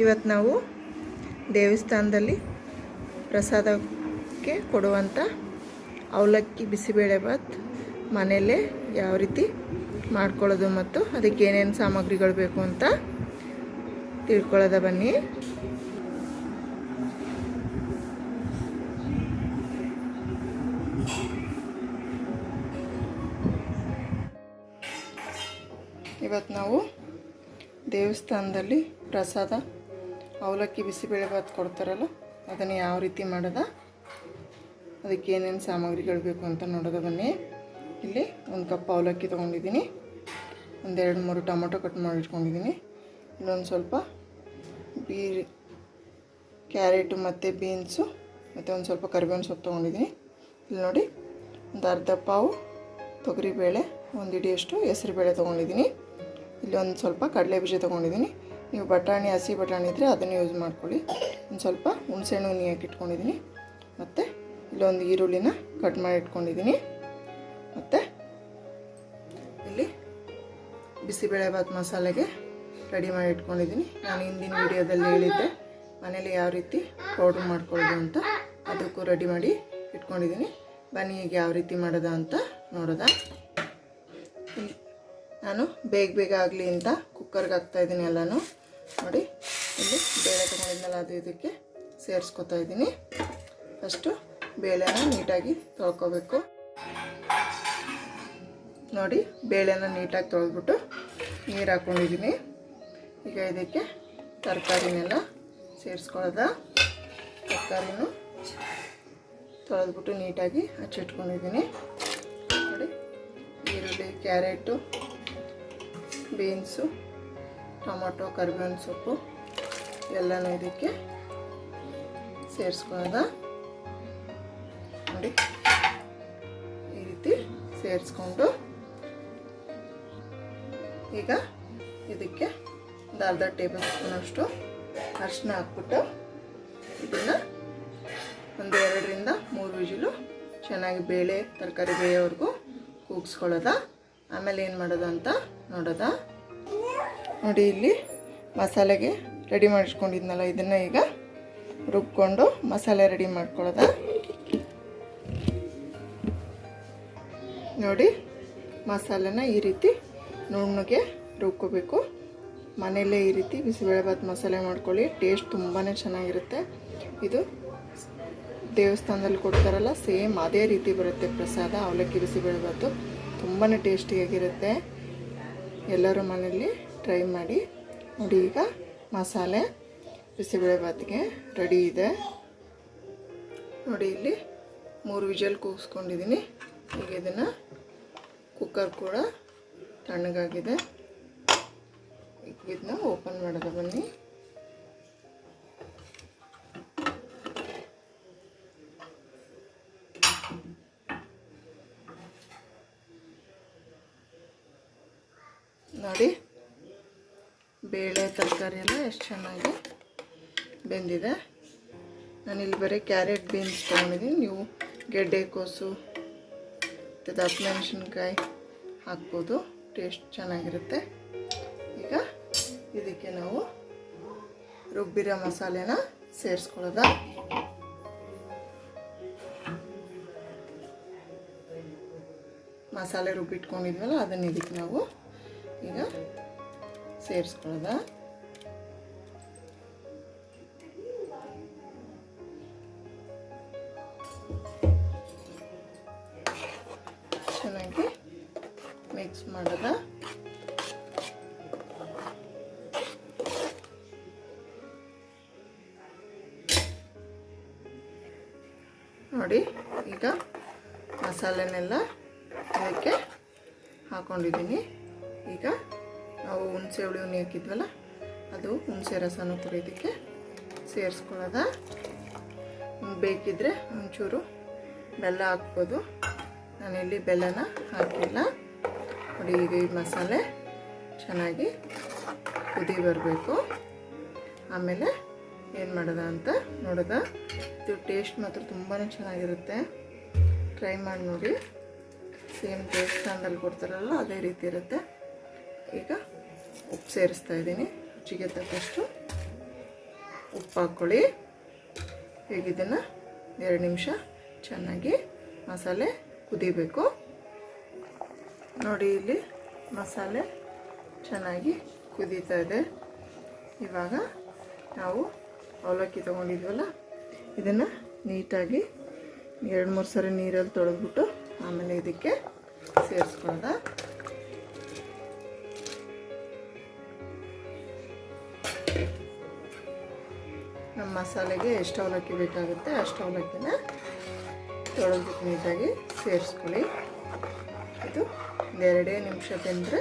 ಇವತ್ತು ನಾವು ದೇವಸ್ಥಾನದಲ್ಲಿ ಪ್ರಸಾದಕ್ಕೆ ಕೊಡುವಂಥ ಅವಲಕ್ಕಿ ಬಿಸಿಬೇಳೆಭಾತ್ ಮನೆಯಲ್ಲೇ ಯಾವ ರೀತಿ ಮಾಡ್ಕೊಳ್ಳೋದು ಮತ್ತು ಅದಕ್ಕೆ ಏನೇನು ಸಾಮಗ್ರಿಗಳು ಬೇಕು ಅಂತ ತಿಳ್ಕೊಳ್ಳೋದ ಬನ್ನಿ. ಇವತ್ತು ನಾವು ದೇವಸ್ಥಾನದಲ್ಲಿ ಪ್ರಸಾದ ಅವಲಕ್ಕಿ ಬಿಸಿಬೇಳೆಭಾತ್ ಕೊಡ್ತಾರಲ್ಲ, ಅದನ್ನು ಯಾವ ರೀತಿ ಮಾಡೋದ? ಅದಕ್ಕೆ ಏನೇನು ಸಾಮಗ್ರಿಗಳು ಬೇಕು ಅಂತ ನೋಡೋದ ಬನ್ನಿ ಇಲ್ಲಿ ಒಂದು ಕಪ್ ಅವಲಕ್ಕಿ ತೊಗೊಂಡಿದ್ದೀನಿ. ಒಂದೆರಡು ಮೂರು ಟೊಮೊಟೊ ಕಟ್ ಮಾಡಿಟ್ಕೊಂಡಿದ್ದೀನಿ. ಇಲ್ಲೊಂದು ಸ್ವಲ್ಪ ಬೀ ಕ್ಯಾರೆಟು ಮತ್ತು ಬೀನ್ಸು, ಮತ್ತು ಒಂದು ಸ್ವಲ್ಪ ಕರಿಬೇವಿನ ಸೊಪ್ಪು ತೊಗೊಂಡಿದ್ದೀನಿ. ಇಲ್ಲಿ ನೋಡಿ, ಒಂದು ಅರ್ಧ ಪಾವು ತೊಗರಿಬೇಳೆ, ಒಂದು ಇಡಿಯಷ್ಟು ಹೆಸರುಬೇಳೆ ತೊಗೊಂಡಿದ್ದೀನಿ. ಇಲ್ಲಿ ಒಂದು ಸ್ವಲ್ಪ ಕಡಲೆ ಬೀಜ ತೊಗೊಂಡಿದ್ದೀನಿ. ನೀವು ಬಟಾಣಿ, ಹಸಿ ಬಟಾಣಿ ಇದ್ದರೆ ಅದನ್ನು ಯೂಸ್ ಮಾಡ್ಕೊಳ್ಳಿ. ಒಂದು ಸ್ವಲ್ಪ ಹುಣಸೆಹಣ್ಣು ನೀ ಇಟ್ಕೊಂಡಿದ್ದೀನಿ ಮತ್ತು ಇಲ್ಲೊಂದು ಈರುಳ್ಳಿನ ಕಟ್ ಮಾಡಿ ಇಟ್ಕೊಂಡಿದ್ದೀನಿ ಮತ್ತು ಇಲ್ಲಿ ಬಿಸಿಬೇಳೆಭಾತ್ ಮಸಾಲೆಗೆ ರೆಡಿ ಮಾಡಿ ಇಟ್ಕೊಂಡಿದ್ದೀನಿ ನಾನು ಹಿಂದಿನ ವಿಡಿಯೋದಲ್ಲಿ ಹೇಳಿದ್ದೆ, ಮನೇಲಿ ಯಾವ ರೀತಿ ಪೌಡ್ರ್ ಮಾಡ್ಕೊಳ್ಳೋದು ಅಂತ ಅದಕ್ಕೂ ರೆಡಿ ಮಾಡಿ ಇಟ್ಕೊಂಡಿದ್ದೀನಿ ಬನ್ನಿ ಈಗ ಯಾವ ರೀತಿ ಮಾಡೋದ ಅಂತ ನೋಡೋದ. ನಾನು ಬೇಗ ಬೇಗ ಆಗಲಿ ಅಂತ ಕುಕ್ಕರ್ಗೆ ಹಾಕ್ತಾ ಇದ್ದೀನಿ ಎಲ್ಲನೂ. ನೋಡಿ, ಇಲ್ಲಿ ಬೇಳೆ ತಗೊಂಡಿದ್ಮೇಲೆ ಅದು ಇದಕ್ಕೆ ಸೇರಿಸ್ಕೊತಾ ಇದ್ದೀನಿ. ಫಸ್ಟು ಬೇಳೆನ ನೀಟಾಗಿ ತೊಳ್ಕೊಬೇಕು. ನೋಡಿ, ಬೇಳೆನ ನೀಟಾಗಿ ತೊಳೆದ್ಬಿಟ್ಟು ನೀರು ಹಾಕ್ಕೊಂಡಿದ್ದೀನಿ ಈಗ ಇದಕ್ಕೆ ತರಕಾರಿನೆಲ್ಲ ಸೇರಿಸ್ಕೊಳ್ಳೋದ? ತರಕಾರಿನೂ ತೊಳೆದ್ಬಿಟ್ಟು ನೀಟಾಗಿ ಹಚ್ಚಿಟ್ಕೊಂಡಿದ್ದೀನಿ. ನೋಡಿ, ಈರುಳ್ಳಿ, ಕ್ಯಾರೆಟು, ಬೀನ್ಸು ಟೊಮೊಟೊ, ಕರಿಬೇವಿನ ಸೊಪ್ಪು ಎಲ್ಲನೂ ಇದಕ್ಕೆ ಸೇರಿಸ್ಕೊಳ್ಳೋದ ನೋಡಿ, ಈ ರೀತಿ ಸೇರಿಸ್ಕೊಂಡು ಈಗ ಇದಕ್ಕೆ ಒಂದು ಅರ್ಧ ಟೇಬಲ್ ಸ್ಪೂನಷ್ಟು ಅರಿಶಿನ ಹಾಕ್ಬಿಟ್ಟು ಇದನ್ನು ಒಂದು ಎರಡರಿಂದ ಮೂರು ವಿಜಿಲು ಚೆನ್ನಾಗಿ ಬೇಳೆ, ತರಕಾರಿ ಬೇಯೋವರೆಗೂ ಕೂಗಿಸ್ಕೊಳ್ಳೋದ. ಆಮೇಲೆ ಏನು ಮಾಡೋದು ಅಂತ ನೋಡೋದ. ನೋಡಿ ಇಲ್ಲಿ ಮಸಾಲೆಗೆ ರೆಡಿ ಮಾಡಿಸ್ಕೊಂಡಿದ್ನಲ್ಲ ಇದನ್ನು ಈಗ ರುಬ್ಕೊಂಡು ಮಸಾಲೆ ರೆಡಿ ಮಾಡ್ಕೊಳ್ಳೋದ? ನೋಡಿ ಮಸಾಲೆನ ಈ ರೀತಿ ನುಣ್ಣಗೆ ರುಬ್ಕೋಬೇಕು. ಮನೆಯಲ್ಲೇ ಈ ರೀತಿ ಬಿಸಿಬೇಳೆಭಾತ್ ಮಸಾಲೆ ಮಾಡ್ಕೊಳ್ಳಿ ಟೇಸ್ಟ್ ತುಂಬಾ ಚೆನ್ನಾಗಿರುತ್ತೆ. ಇದು ದೇವಸ್ಥಾನದಲ್ಲಿ ಕೊಡ್ತಾರಲ್ಲ, ಸೇಮ್ ಅದೇ ರೀತಿ ಬರುತ್ತೆ ಪ್ರಸಾದ, ಅವಲಕ್ಕಿ ಬಿಸಿಬೇಳೆಭಾತು. ತುಂಬಾ ಟೇಸ್ಟಿಯಾಗಿರುತ್ತೆ ಎಲ್ಲರೂ ಮನೆಯಲ್ಲಿ ಟ್ರೈ ಮಾಡಿ ನೋಡಿ ಈಗ ಮಸಾಲೆ ಬಿಸಿಬೇಳೆಭಾತಿಗೆ ರೆಡಿ ಇದೆ. ನೋಡಿ ಇಲ್ಲಿ ಮೂರು ವಿಜಲ್ ಕೂಗಿಸ್ಕೊಂಡಿದ್ದೀನಿ. ಈಗ ಇದನ್ನು ಕುಕ್ಕರ್ ಕೂಡ ತಣ್ಣಗಾಗಿದೆ. ಇದನ್ನ ಓಪನ್ ಮಾಡೋದು ಬನ್ನಿ. ನೋಡಿ ಬೇಳೆ ತರಕಾರಿ ಎಲ್ಲ ಎಷ್ಟು ಚೆನ್ನಾಗಿ ಬೆಂದಿದೆ. ನಾನಿಲ್ಲಿ ಬರೀ ಕ್ಯಾರೆಟ್ ಬೀನ್ಸ್ ತೊಗೊಂಡಿದ್ದೀನಿ. ನೀವು ಗೆಡ್ಡೆಕೋಸು ಮತ್ತು ದಪ್ಪಮೆಣಸಿನ್ಕಾಯಿ ಹಾಕ್ಬೋದು. ಟೇಸ್ಟ್ ಚೆನ್ನಾಗಿರುತ್ತೆ. ಈಗ ಇದಕ್ಕೆ ನಾವು ರುಬ್ಬಿರೋ ಮಸಾಲೆನ ಸೇರಿಸ್ಕೊಳ್ಳೋದ? ಮಸಾಲೆ ರುಬ್ಬಿಟ್ಕೊಂಡಿದ್ವಲ್ಲ, ಅದನ್ನು ಇದಕ್ಕೆ ನಾವು ಈಗ ಸೇರಿಸ್ಕೊಳ್ಳೋದ? ಚೆನ್ನಾಗಿ ಮಿಕ್ಸ್ ಮಾಡೋದ? ನೋಡಿ ಈಗ ಮಸಾಲೆನೆಲ್ಲ ಇದಕ್ಕೆ ಹಾಕೊಂಡಿದ್ದೀನಿ. ಈಗ ನಾವು ಹುಣಸೆ ಹುಳಿ ಹುಣಿ ಹಾಕಿದ್ವಲ್ಲ? ಅದು ಹುಣಸೆ ರಸನೂ ಕೂಡ ಇದಕ್ಕೆ ಸೇರಿಸ್ಕೊಳ್ಳೋದ. ಬೇಕಿದ್ರೆ ಒಂಚೂರು ಬೆಲ್ಲ ಹಾಕ್ಬೋದು. ನಾನಿಲ್ಲಿ ಬೆಲ್ಲನ ಹಾಕಿಲ್ಲ. ನೋಡಿ, ಈಗ ಈ ಮಸಾಲೆ ಚೆನ್ನಾಗಿ ಕುದಿ ಬರಬೇಕು. ಆಮೇಲೆ ಏನು ಮಾಡೋದ ಅಂತ ನೋಡೋದ. ಇದು ಟೇಸ್ಟ್ ಮಾತ್ರ ತುಂಬಾ ಚೆನ್ನಾಗಿರುತ್ತೆ. ಟ್ರೈ ಮಾಡಿ ನೋಡಿ. ಸೇಮ್ ದೇವಸ್ಥಾನದಲ್ಲಿ ಕೊಡ್ತಾರಲ್ಲ, ಅದೇ ರೀತಿ ಇರುತ್ತೆ. ಈಗ ಉಪ್ಪು ಸೇರಿಸ್ತಾ ಇದ್ದೀನಿ. ರುಚಿಗೆ ತಕ್ಕಷ್ಟು ಉಪ್ಪು ಹಾಕ್ಕೊಳ್ಳಿ. ಈಗ ಇದನ್ನು ಎರಡು ನಿಮಿಷ ಚೆನ್ನಾಗಿ ಮಸಾಲೆ ಕುದಿಬೇಕು. ನೋಡಿ ಇಲ್ಲಿ ಮಸಾಲೆ ಚೆನ್ನಾಗಿ ಕುದೀತಾ ಇದೆ. ಇವಾಗ ನಾವು ಅವಲಕ್ಕಿ ತೊಗೊಂಡಿದ್ವಲ್ಲ, ಇದನ್ನು ನೀಟಾಗಿ ಎರಡು ಮೂರು ಸರಿ ನೀರಲ್ಲಿ ತೊಳೆದ್ಬಿಟ್ಟು ಆಮೇಲೆ ಇದಕ್ಕೆ ಸೇರಿಸ್ಕೊಳ್ಳೋದ ನಮ್ಮ ಮಸಾಲೆಗೆ ಎಷ್ಟು ಅವಲಕ್ಕಿ ಬೇಕಾಗುತ್ತೆ ಅಷ್ಟು ಅವಲಕ್ಕಿನ ತೊಳೆದು ನೀಟಾಗಿ ಸೇರಿಸ್ಕೊಳ್ಳಿ. ಇದು ಎರಡೇ ನಿಮಿಷ ತಿಂದರೆ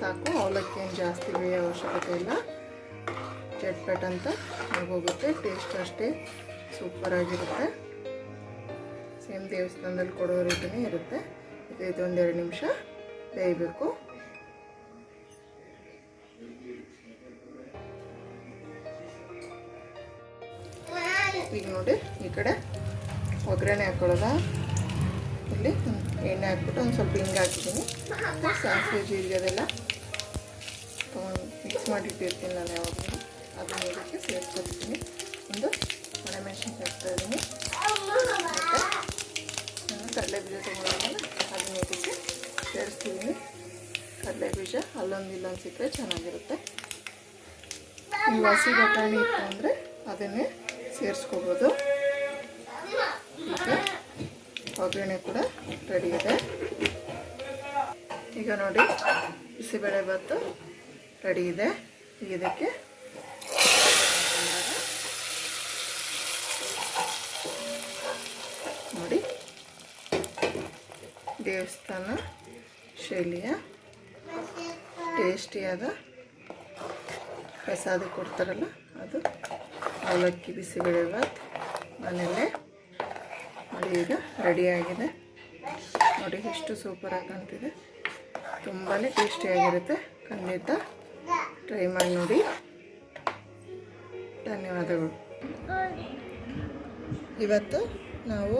ಸಾಕು. ಅವಲಕ್ಕಿ ಏನು ಜಾಸ್ತಿ ಬೇಯೋ ಅವಶ್ಯಕತೆ ಇಲ್ಲ. ಚಟ್ಪಟ್ ಅಂತ ಆಗೋಗುತ್ತೆ ಟೇಸ್ಟ್ ಅಷ್ಟೇ ಸೂಪರಾಗಿರುತ್ತೆ ಸೇಮ್ ದೇವಸ್ಥಾನದಲ್ಲಿ ಕೊಡೋ ರೀತಿಯೇ ಇರುತ್ತೆ. ಇದು ಇದೊಂದೆರಡು ನಿಮಿಷ ಬೇಯಬೇಕು. ಈಗ ನೋಡಿ, ಈ ಕಡೆ ಒಗ್ಗರಣೆ ಹಾಕೊಳ್ಳೋದ. ಇಲ್ಲಿ ಎಣ್ಣೆ ಹಾಕ್ಬಿಟ್ಟು ಒಂದು ಸ್ವಲ್ಪ ಹಿಂಗೆ ಹಾಕಿದ್ದೀನಿ. ಸಾಸಿವೆ ಜೀರಿಗೆ ಅದೆಲ್ಲ ತೊಗೊಂಡು ಮಿಕ್ಸ್ ಮಾಡಿಟ್ಟಿರ್ತೀನಿ ನಾನು ಯಾವಾಗಲೂ. ಅದನ್ನ ಇದಕ್ಕೆ ಸೇರಿಸ್ಕೊತಿದ್ದೀನಿ ಒಂದು ಒಣಮೆಣಸಿನ್ಕಾಯಿ ಹಾಕ್ತಾ ಇದ್ದೀನಿ. ಮತ್ತು ನಾನು ಕಡಲೆ ಬೀಜ ತೊಗೊಂಡಿದ್ದೀನಿ. ಅದನ್ನ ಇದಕ್ಕೆ ಸೇರಿಸ್ತಿದ್ದೀನಿ ಕಡಲೆ ಬೀಜ ಅಲ್ಲೊಂದು ಇಲ್ಲೊಂದು ಸಿಕ್ಕರೆ ಚೆನ್ನಾಗಿರುತ್ತೆ. ಈ ಹಸಿ ಬಟಾಣಿ ಇತ್ತು ಅಂದರೆ ಅದನ್ನೇ ಸೇರಿಸ್ಕೋಬೋದು. ಮತ್ತು ಒಗ್ಗರಣೆ ಕೂಡ ರೆಡಿ ಇದೆ. ಈಗ ನೋಡಿ ಬಿಸಿಬೇಳೆ ಭಾತು ರೆಡಿ ಇದೆ. ಇದಕ್ಕೆ ನೋಡಿ ದೇವಸ್ಥಾನ ಶೈಲಿಯ ಟೇಸ್ಟಿಯಾದ ಪ್ರಸಾದ ಕೊಡ್ತಾರಲ್ಲ ಅದು ಅವಲಕ್ಕಿ ಬಿಸಿಬೇಳೆ ಭಾತ್ ಮನೆಯಲ್ಲೇ ನೋಡಿ ಈಗ ರೆಡಿಯಾಗಿದೆ ನೋಡಿ ಎಷ್ಟು ಸೂಪರಾಗಿ ಕಾಣ್ತಿದೆ ತುಂಬಾ ಟೇಸ್ಟಿಯಾಗಿರುತ್ತೆ ಖಂಡಿತ ಟ್ರೈ ಮಾಡಿ ನೋಡಿ. ಧನ್ಯವಾದಗಳು. ಇವತ್ತು ನಾವು